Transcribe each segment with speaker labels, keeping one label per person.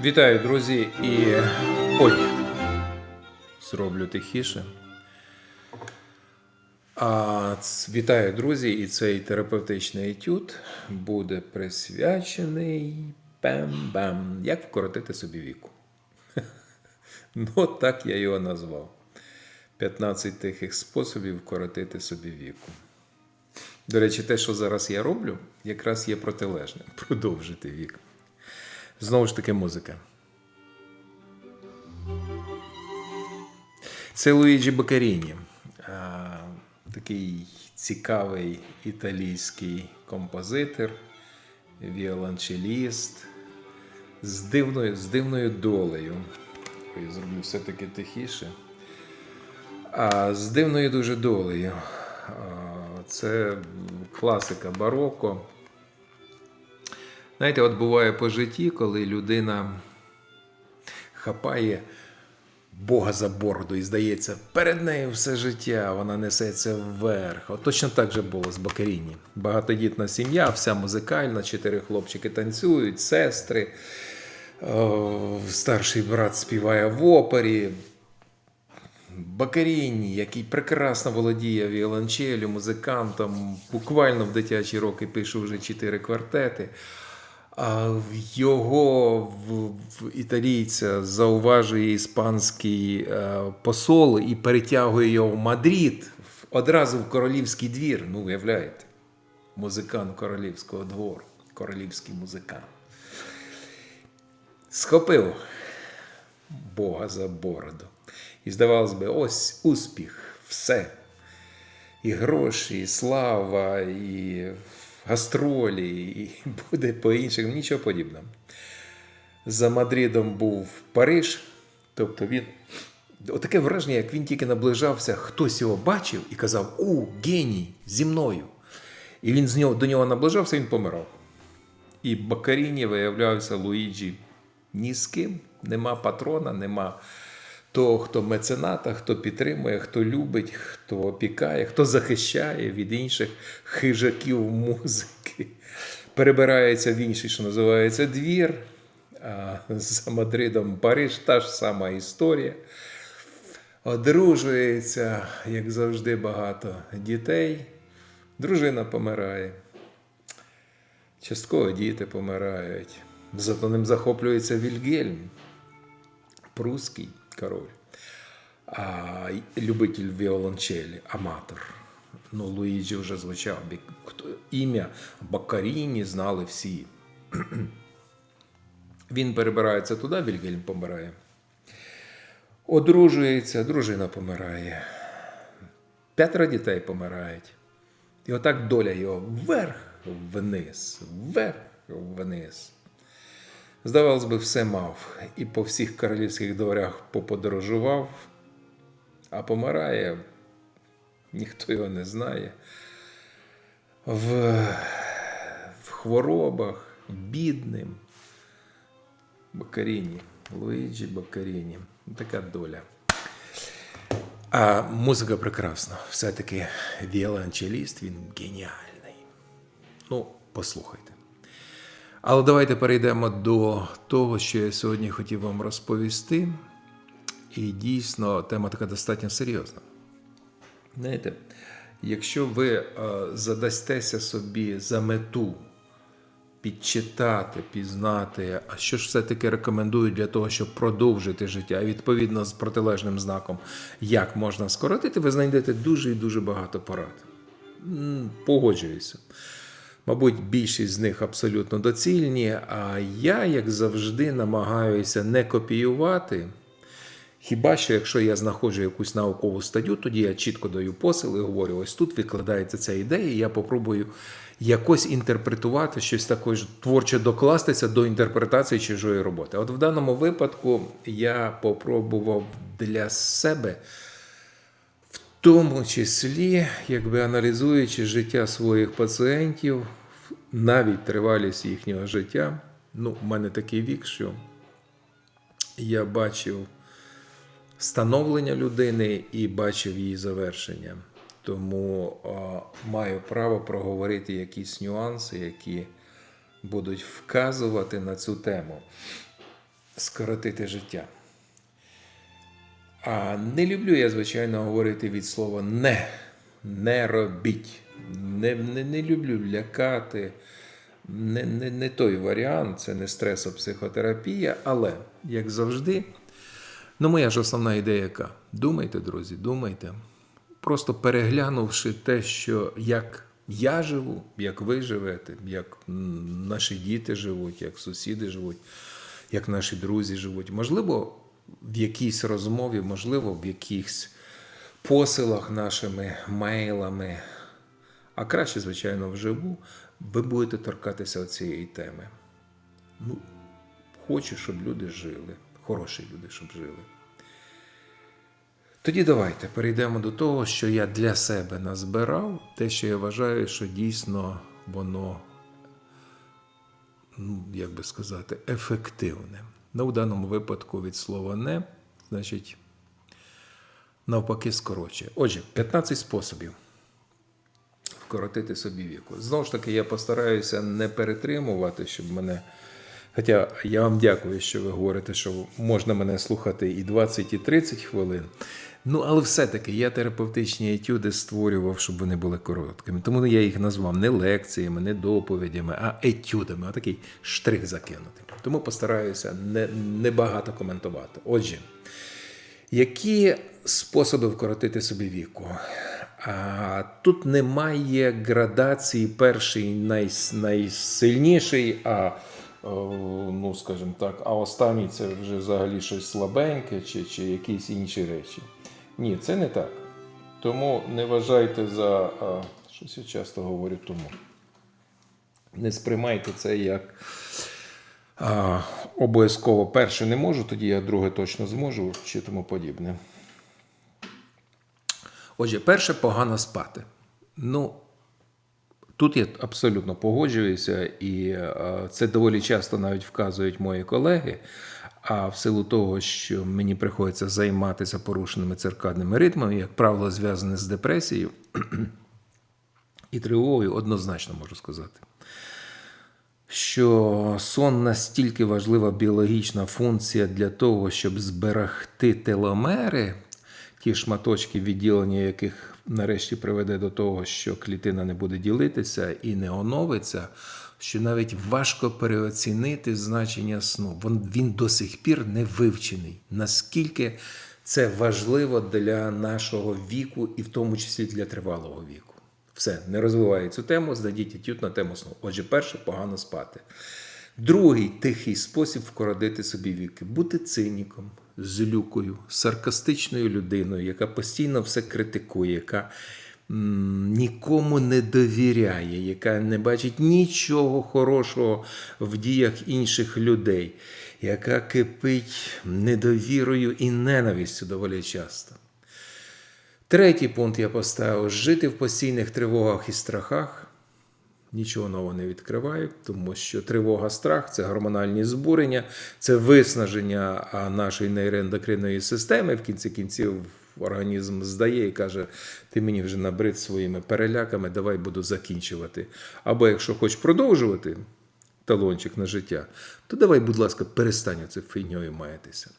Speaker 1: Вітаю, друзі, і ой, зроблю тихіше. А, вітаю, друзі, і цей терапевтичний етюд буде присвячений бам-бам, як вкоротити собі віку. Ну, так я його назвав. 15 тихих способів вкоротити собі віку. До речі, те, що зараз я роблю, якраз є протилежним продовжити вік. Знову ж таки, музика. Це Луїджі Бакаріні. Такий цікавий італійський композитор, віолончеліст з дивною, з дивною долею. Я зроблю все-таки тихіше. А з дивною дуже долею. Це класика бароко. Знаєте, от буває по житті, коли людина хапає Бога за бороду і здається, перед нею все життя, вона несеться вверх. От точно так же було з Бакаріні. Багатодітна сім'я, вся музикальна, чотири хлопчики танцюють, сестри. Старший брат співає в опері. Бакаріні, який прекрасно володіє віолончелю, музикантом, буквально в дитячі роки пише вже чотири квартети. А його в, в італійця зауважує іспанський е, посол і перетягує його в Мадрид одразу в королівський двір. Ну, уявляєте, музикант королівського двору, королівський музикант. Схопив Бога за бороду. І здавалось би, ось успіх, все. І гроші, і слава, і гастролі, і буде по-іншому, нічого подібного. За Мадридом був Париж, тобто він. Отаке враження, як він тільки наближався, хтось його бачив і казав: У, геній, зі мною. І він з нього, до нього наближався, він помирав. І Бакаріні виявлявся Луїджі ні з ким. Нема патрона, нема того, хто мецената, хто підтримує, хто любить, хто опікає, хто захищає від інших хижаків музики. Перебирається в інший, що називається двір. А за Мадридом Париж та ж сама історія. Одружується, як завжди, багато дітей. Дружина помирає. Частково діти помирають. Зато ним захоплюється Вільгельм, прусський король, а любитель віолончелі, аматор. Ну, Луїджі вже звучав. Ім'я Бакаріні знали всі. Він перебирається туди, Вільгельм помирає. Одружується, дружина помирає. П'ятеро дітей помирають. І отак доля його вверх, вниз, вверх, вниз. Здавалось би, все мав і по всіх королівських дворях поподорожував, а помирає, ніхто його не знає. В, в хворобах, бідним. Бакаріні, Луїджі Бакаріні. Така доля. А музика прекрасна. Все-таки віолончеліст, він геніальний. Ну, послухайте. Але давайте перейдемо до того, що я сьогодні хотів вам розповісти. І дійсно тема така достатньо серйозна. Знаєте, якщо ви е, задастеся собі за мету підчитати, пізнати, а що ж все-таки рекомендують для того, щоб продовжити життя, відповідно з протилежним знаком, як можна скоротити, ви знайдете дуже і дуже багато порад. Погоджуюся. Мабуть, більшість з них абсолютно доцільні, а я, як завжди, намагаюся не копіювати. Хіба що, якщо я знаходжу якусь наукову статтю, тоді я чітко даю посил і говорю: ось тут викладається ця ідея, і я попробую якось інтерпретувати щось також творче докластися до інтерпретації чужої роботи. От в даному випадку я попробував для себе тому числі, якби аналізуючи життя своїх пацієнтів, навіть тривалість їхнього життя. Ну, в мене такий вік, що я бачив становлення людини і бачив її завершення. Тому а, маю право проговорити якісь нюанси, які будуть вказувати на цю тему. скоротити життя. А не люблю я, звичайно, говорити від слова не. Не робіть. Не, не, не люблю лякати. Не, не, не той варіант, це не стресопсихотерапія, але, як завжди, ну моя ж основна ідея яка? Думайте, друзі, думайте. Просто переглянувши те, що як я живу, як ви живете, як наші діти живуть, як сусіди живуть, як наші друзі живуть. Можливо, в якійсь розмові, можливо, в якихось посилах нашими мейлами, а краще, звичайно, вживу, ви будете торкатися цієї теми. Ну, хочу, щоб люди жили, хороші люди, щоб жили. Тоді давайте перейдемо до того, що я для себе назбирав, те, що я вважаю, що дійсно воно, ну, як би сказати, ефективне. Ну, в даному випадку від слова не, значить, навпаки, скорочує. Отже, 15 способів вкоротити собі віку. Знову ж таки, я постараюся не перетримувати, щоб мене. Хоча я вам дякую, що ви говорите, що можна мене слухати і 20, і 30 хвилин. Ну, але все-таки я терапевтичні етюди створював, щоб вони були короткими. Тому я їх назвав не лекціями, не доповідями, а етюдами. Отакий штрих закинути. Тому постараюся не, не багато коментувати. Отже, які способи вкоротити собі віку? А, тут немає градації перший най, найсильніший, а ну, скажімо так, а останній це вже взагалі щось слабеньке чи, чи якісь інші речі. Ні, це не так. Тому не вважайте за а, щось я часто говорю тому. Не сприймайте це як а, обов'язково перше не можу, тоді я друге точно зможу, чи тому подібне. Отже, перше погано спати. Ну, тут я абсолютно погоджуюся, і е, це доволі часто навіть вказують мої колеги. А в силу того, що мені приходиться займатися порушеними циркадними ритмами, як правило, зв'язане з депресією і тривогою, однозначно можу сказати. Що сон настільки важлива біологічна функція для того, щоб зберегти теломери, ті шматочки відділення, яких нарешті приведе до того, що клітина не буде ділитися і не оновиться, що навіть важко переоцінити значення сну. Він, до сих пір не вивчений. Наскільки це важливо для нашого віку, і в тому числі для тривалого віку. Все, не розвиваю цю тему, здадіть етюд на тему сну. Отже, перше погано спати. Другий тихий спосіб вкоротити собі віки бути циніком, злюкою, саркастичною людиною, яка постійно все критикує, яка нікому не довіряє, яка не бачить нічого хорошого в діях інших людей, яка кипить недовірою і ненавистю доволі часто. Третій пункт я поставив жити в постійних тривогах і страхах. Нічого нового не відкриваю, тому що тривога, страх це гормональні збурення, це виснаження нашої нейроендокринної системи. В кінці кінців організм здає і каже: ти мені вже набрид своїми переляками, давай буду закінчувати. Або якщо хочеш продовжувати талончик на життя, то давай, будь ласка, перестань це фігньою маятися.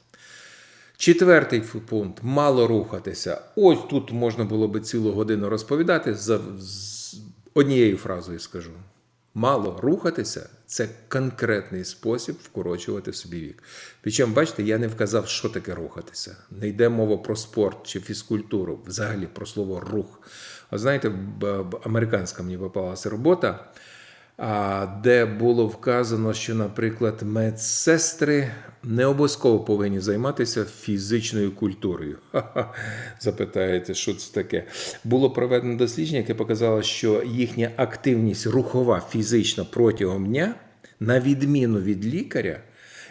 Speaker 1: Четвертий пункт мало рухатися. Ось тут можна було би цілу годину розповідати. За однією фразою скажу: мало рухатися це конкретний спосіб вкорочувати собі вік. Причому, бачите, я не вказав, що таке рухатися. Не йде мова про спорт чи фізкультуру, взагалі про слово рух. А знаєте, американська мені попалася робота де було вказано, що, наприклад, медсестри не обов'язково повинні займатися фізичною культурою. Запитаєте, що це таке? Було проведено дослідження, яке показало, що їхня активність рухова фізична протягом дня, на відміну від лікаря,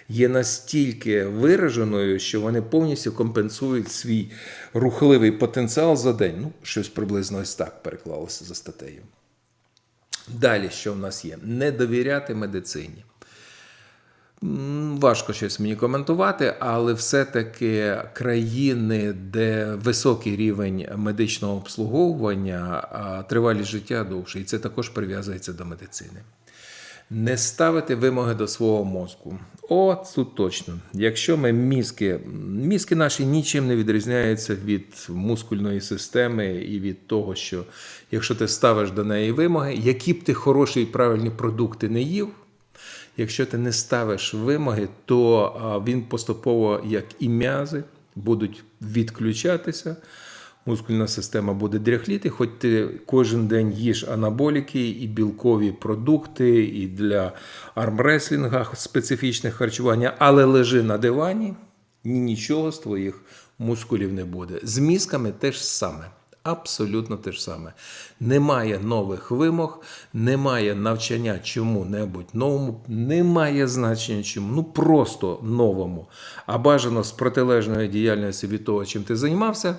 Speaker 1: є настільки вираженою, що вони повністю компенсують свій рухливий потенціал за день. Ну, щось приблизно ось так переклалося за статтею. Далі, що в нас є? Не довіряти медицині. Важко щось мені коментувати, але все-таки країни, де високий рівень медичного обслуговування, тривалість життя довше, і це також прив'язується до медицини. Не ставити вимоги до свого мозку. О, тут точно. Якщо ми мізки, мізки наші нічим не відрізняються від мускульної системи і від того, що якщо ти ставиш до неї вимоги, які б ти хороші і правильні продукти не їв, якщо ти не ставиш вимоги, то він поступово, як і м'язи, будуть відключатися. Мускульна система буде дряхліти, хоч ти кожен день їш анаболіки і білкові продукти, і для армреслінга специфічне харчування, але лежи на дивані, ні нічого з твоїх мускулів не буде. З мізками теж саме. Абсолютно те ж саме. Немає нових вимог, немає навчання чому-небудь новому, немає значення чому. Ну просто новому. А бажано з протилежної діяльності від того, чим ти займався,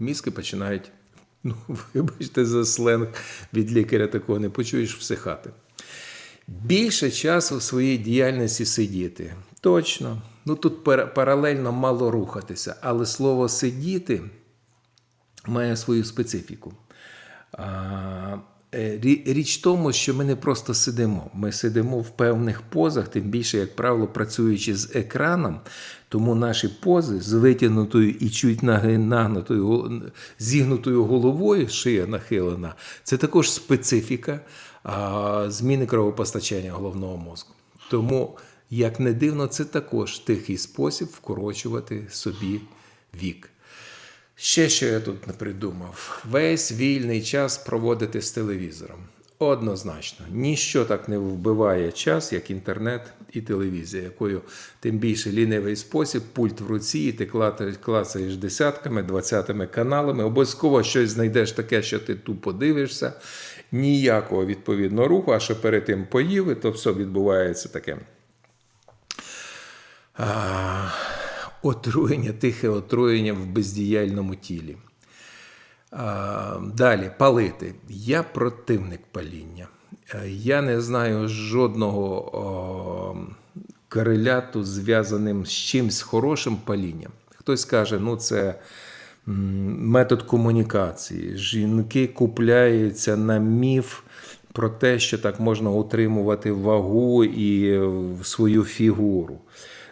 Speaker 1: мізки починають, ну, вибачте, за сленг від лікаря такого не почуєш всихати. Більше часу в своїй діяльності сидіти. Точно. Ну тут паралельно мало рухатися, але слово сидіти має свою специфіку. Е, рі- Річ в тому, що ми не просто сидимо. Ми сидимо в певних позах, тим більше, як правило, працюючи з екраном, тому наші пози з витягнутою і чуть нагнутою, зігнутою головою, шия нахилена, це також специфіка зміни кровопостачання головного мозку. Тому, як не дивно, це також тихий спосіб вкорочувати собі вік. Ще що я тут не придумав: весь вільний час проводити з телевізором. Однозначно, ніщо так не вбиває час, як інтернет і телевізія, якою тим більше лінивий спосіб, пульт в руці, і ти клацаєш десятками, двадцятими каналами. Обов'язково щось знайдеш таке, що ти тупо дивишся. Ніякого відповідного руху, а що перед тим поїв, то все відбувається таке. А, отруєння, тихе отруєння в бездіяльному тілі. Далі, палити. Я противник паління. Е, Я не знаю жодного кореляту, зв'язаним з чимсь хорошим палінням. Хтось каже, ну це метод комунікації. Жінки купляються на міф про те, що так можна утримувати вагу і е, свою фігуру.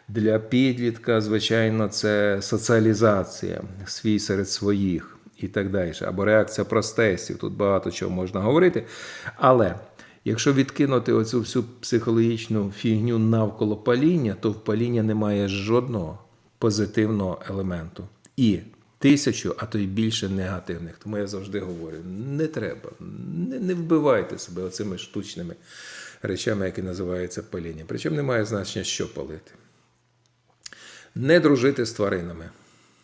Speaker 1: Для підлітка, звичайно, це соціалізація свій серед своїх і так далі. Або реакція простесів. Тут багато чого можна говорити. Але якщо відкинути оцю всю психологічну фігню навколо паління, то в паління немає жодного позитивного елементу. І тисячу, а то й більше негативних. Тому я завжди говорю: не треба, не, не вбивайте себе оцими штучними речами, які називаються паління. Причому немає значення, що палити. Не дружити з тваринами.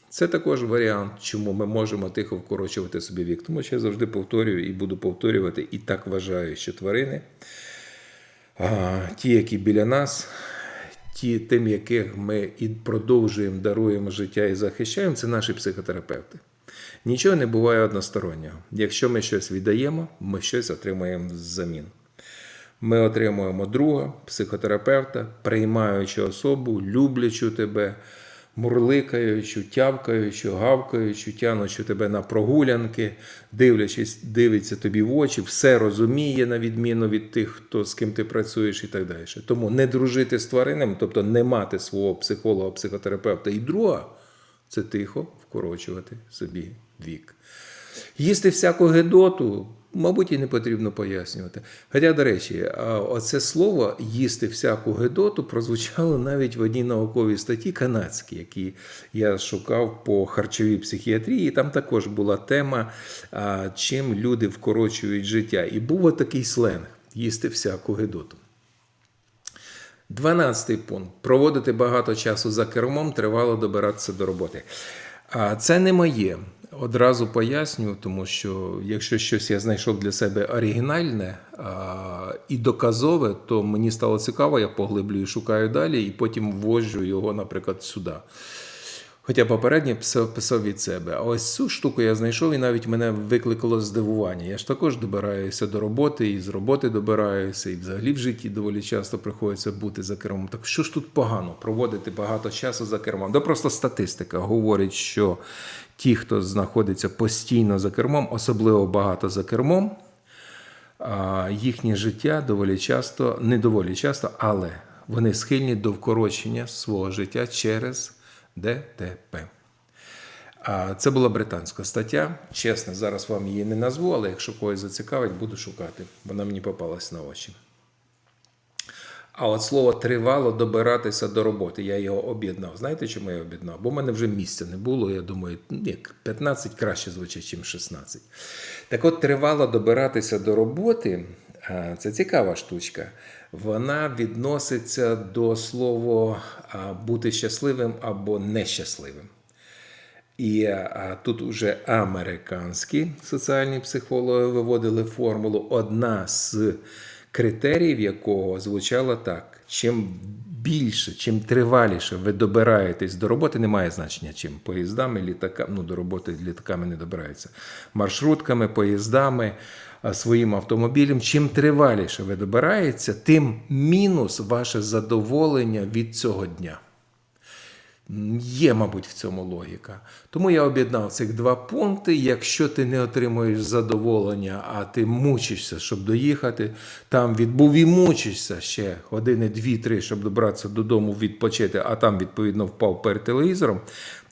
Speaker 1: Це також варіант, чому ми можемо тихо вкорочувати собі вік. Тому що я завжди повторюю і буду повторювати, і так вважаю, що тварини, ті, які біля нас, ті, тим, яких ми і продовжуємо, даруємо життя і захищаємо, це наші психотерапевти. Нічого не буває одностороннього. Якщо ми щось віддаємо, ми щось отримуємо взамін. Ми отримуємо друга, психотерапевта, приймаючу особу, люблячу тебе, мурликаючу, тявкаючу, гавкаючу, тянучу тебе на прогулянки, дивлячись, дивиться тобі в очі, все розуміє, на відміну від тих, хто з ким ти працюєш і так далі. Тому не дружити з тваринами, тобто не мати свого психолога, психотерапевта і друга, це тихо вкорочувати собі вік. Їсти всяку гедоту, мабуть, і не потрібно пояснювати. Хоча, до речі, оце слово їсти всяку гедоту прозвучало навіть в одній науковій статті канадській, які я шукав по харчовій психіатрії. Там також була тема, чим люди вкорочують життя. І був такий сленг їсти всяку гедоту. Дванадцятий пункт. Проводити багато часу за кермом, тривало добиратися до роботи. А це не моє. Одразу поясню, тому що якщо щось я знайшов для себе оригінальне а, і доказове, то мені стало цікаво, я поглиблюю, шукаю далі і потім ввожу його, наприклад, сюди. Хоча попередньо писав, писав від себе. А ось цю штуку я знайшов і навіть мене викликало здивування. Я ж також добираюся до роботи, і з роботи добираюся, і взагалі в житті доволі часто приходиться бути за кермом. Так що ж тут погано проводити багато часу за кермом? Да просто статистика говорить, що ті, хто знаходиться постійно за кермом, особливо багато за кермом, їхнє життя доволі часто, не доволі часто, але вони схильні до вкорочення свого життя через ДТП. Це була британська стаття. Чесно, зараз вам її не назву, але якщо когось зацікавить, буду шукати. Вона мені попалась на очі. А от слово тривало добиратися до роботи. Я його об'єднав. Знаєте, чому я об'єднав? Бо в мене вже місця не було. Я думаю, ні, 15 краще звучить, ніж 16. Так от, тривало добиратися до роботи. Це цікава штучка. Вона відноситься до слова бути щасливим або нещасливим. І а, тут уже американські соціальні психологи виводили формулу, одна з критеріїв якого звучало так: чим більше, чим триваліше ви добираєтесь до роботи, немає значення чим поїздами, літаками, ну до роботи літаками не добираються, маршрутками, поїздами, своїм автомобілем. Чим триваліше ви добираєтеся, тим мінус ваше задоволення від цього дня. Є, мабуть, в цьому логіка. Тому я об'єднав цих два пункти. Якщо ти не отримуєш задоволення, а ти мучишся, щоб доїхати, там відбув і мучишся ще години дві-три, щоб добратися додому, відпочити, а там, відповідно, впав перед телевізором,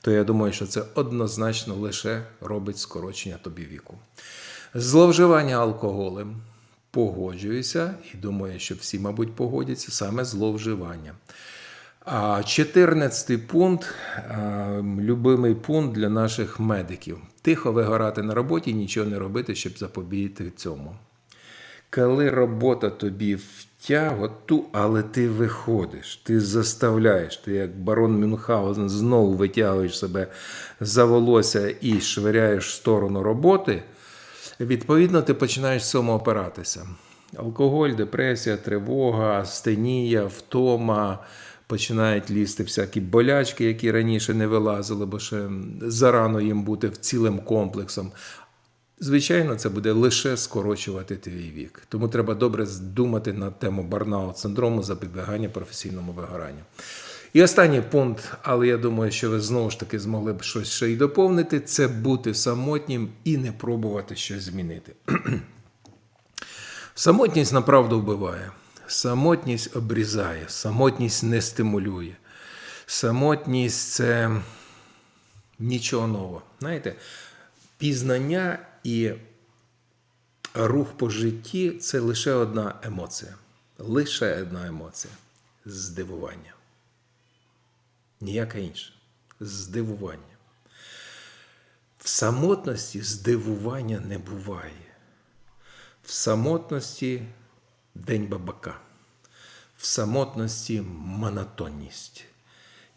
Speaker 1: то я думаю, що це однозначно лише робить скорочення тобі віку. Зловживання алкоголем. Погоджуюся і думаю, що всі, мабуть, погодяться саме зловживання. А 14 пункт, любимий пункт для наших медиків. Тихо вигорати на роботі, нічого не робити, щоб запобігти цьому. Коли робота тобі втягу, ту, але ти виходиш, ти заставляєш, ти як барон Мюнхгаузен знову витягуєш себе за волосся і швиряєш в сторону роботи, відповідно, ти починаєш цьому опиратися. Алкоголь, депресія, тривога, астенія, втома, починають лізти всякі болячки, які раніше не вилазили, бо ще зарано їм бути цілим комплексом. Звичайно, це буде лише скорочувати твій вік. Тому треба добре думати на тему барнаут синдрому запобігання професійному вигоранню. І останній пункт, але я думаю, що ви знову ж таки змогли б щось ще й доповнити, це бути самотнім і не пробувати щось змінити. Самотність направду вбиває. Самотність обрізає, самотність не стимулює. Самотність це нічого нового. Знаєте, пізнання і рух по житті це лише одна емоція. Лише одна емоція здивування. Ніяка інша. Здивування. В самотності здивування не буває. В самотності день бабака. В самотності монотонність.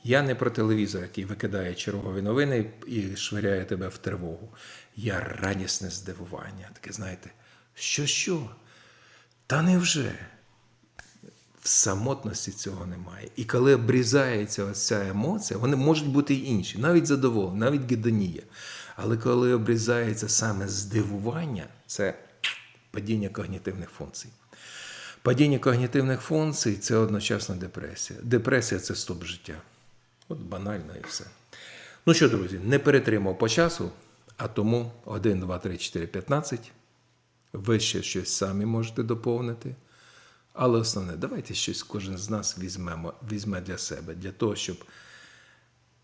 Speaker 1: Я не про телевізор, який викидає чергові новини і швиряє тебе в тривогу. Я радісне здивування. Таке, знаєте, що що? Та невже? В самотності цього немає. І коли обрізається ця емоція, вони можуть бути й інші, навіть задоволення, навіть гедонія. Але коли обрізається саме здивування, це падіння когнітивних функцій. Падіння когнітивних функцій це одночасно депресія. Депресія це стоп життя. От банально і все. Ну що, друзі, не перетримав по часу, а тому 1, 2, 3, 4, 15. Ви ще щось самі можете доповнити. Але основне, давайте щось кожен з нас візьмемо, візьме для себе, для того, щоб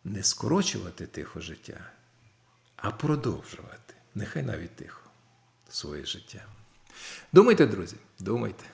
Speaker 1: не скорочувати тихо життя, а продовжувати, нехай навіть тихо, своє життя. Думайте, друзі, думайте.